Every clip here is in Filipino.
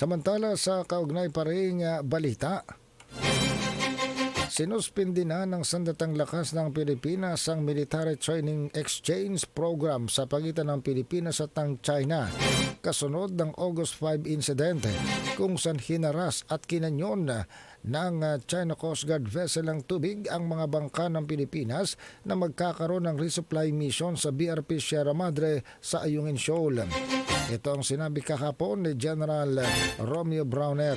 Samantala sa kaugnay pa rin balita, Sinuspindi na ng sandatang lakas ng Pilipinas ang Military Training Exchange Program sa pagitan ng Pilipinas at ng China kasunod ng August 5 incident kung saan hinaras at kinanyon ng uh, China Coast Guard vessel ng tubig ang mga bangka ng Pilipinas na magkakaroon ng resupply mission sa BRP Sierra Madre sa Ayungin Shoal. Ito ang sinabi kahapon ni General Romeo Browner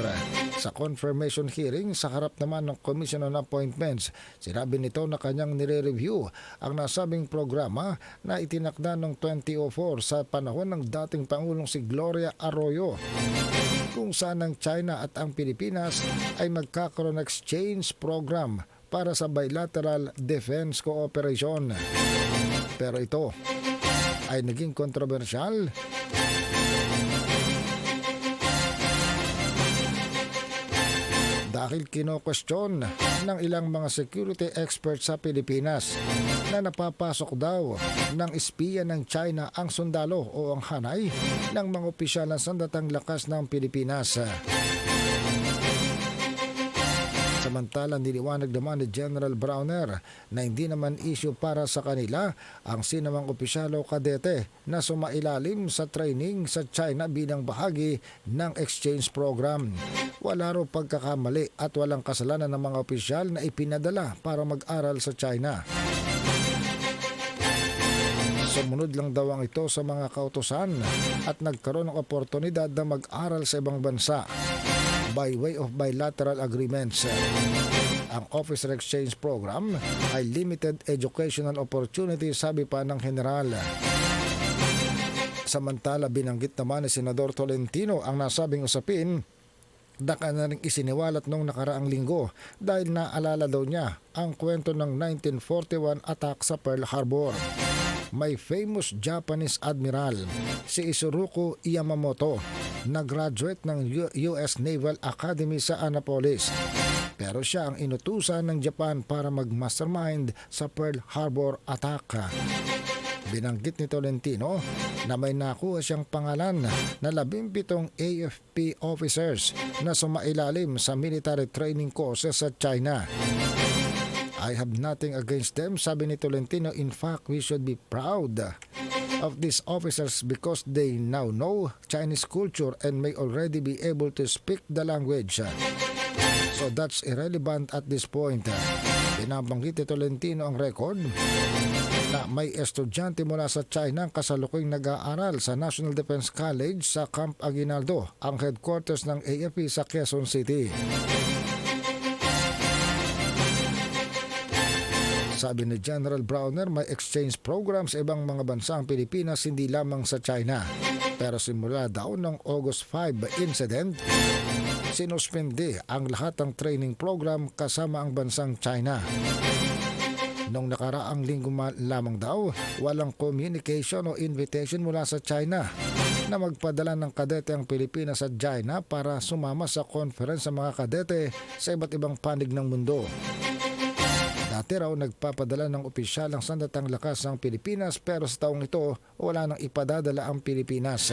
sa confirmation hearing sa harap naman ng Commission on Appointments. Sinabi nito na kanyang nire-review ang nasabing programa na itinakda noong 2004 sa panahon ng dating Pangulong si Gloria Arroyo kung saan ang China at ang Pilipinas ay magkakaroon ng exchange program para sa bilateral defense cooperation. Pero ito ay naging kontrobersyal dahil kino-question ng ilang mga security experts sa Pilipinas na napapasok daw ng espiya ng China ang sundalo o ang hanay ng mga opisyal ng sandatang lakas ng Pilipinas. Samantala, niliwanag naman ni General Browner na hindi naman issue para sa kanila ang sinamang opisyal o kadete na sumailalim sa training sa China bilang bahagi ng exchange program. Wala raw pagkakamali at walang kasalanan ng mga opisyal na ipinadala para mag-aral sa China. Sumunod lang daw ang ito sa mga kautosan at nagkaroon ng oportunidad na mag-aral sa ibang bansa by way of bilateral agreements. Ang Officer Exchange Program ay limited educational opportunity sabi pa ng General. Samantala binanggit naman ni Senador Tolentino ang nasabing usapin Daka na rin isiniwalat nung nakaraang linggo dahil naalala daw niya ang kwento ng 1941 attack sa Pearl Harbor. May famous Japanese admiral, si Isuruko Yamamoto, na graduate ng US Naval Academy sa Annapolis. Pero siya ang inutusan ng Japan para mag-mastermind sa Pearl Harbor attack. Binanggit ni Tolentino na may nakuha siyang pangalan na 17 AFP officers na sumailalim sa military training courses sa China. I have nothing against them, sabi ni Tolentino. In fact, we should be proud of these officers because they now know Chinese culture and may already be able to speak the language. So that's irrelevant at this point. Binabanggit ni Tolentino ang record na may estudyante mula sa China ang kasalukuyang nag-aaral sa National Defense College sa Camp Aguinaldo, ang headquarters ng AFP sa Quezon City. Sabi ni General Browner, may exchange program sa ibang mga bansa ang Pilipinas, hindi lamang sa China. Pero simula daw ng August 5 incident, sinuspindi ang lahat ng training program kasama ang bansang China. Nung nakaraang linggo ma- lamang daw, walang communication o invitation mula sa China na magpadala ng kadete ang Pilipinas sa China para sumama sa conference sa mga kadete sa iba't ibang panig ng mundo. Dati raw nagpapadala ng opisyal ang sandatang lakas ng Pilipinas pero sa taong ito wala nang ipadadala ang Pilipinas.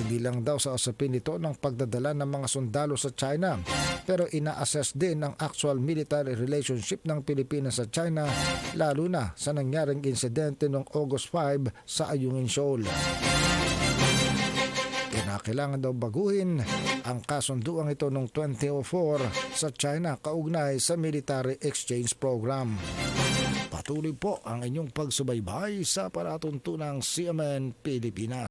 Hindi lang daw sa usapin nito ng pagdadala ng mga sundalo sa China pero ina-assess din ang actual military relationship ng Pilipinas sa China lalo na sa nangyaring insidente noong August 5 sa Ayungin Shoal. Kinakailangan daw baguhin ang kasunduang ito noong 2004 sa China kaugnay sa military exchange program. Patuloy po ang inyong pagsubaybay sa palatuntunang CMN Pilipinas.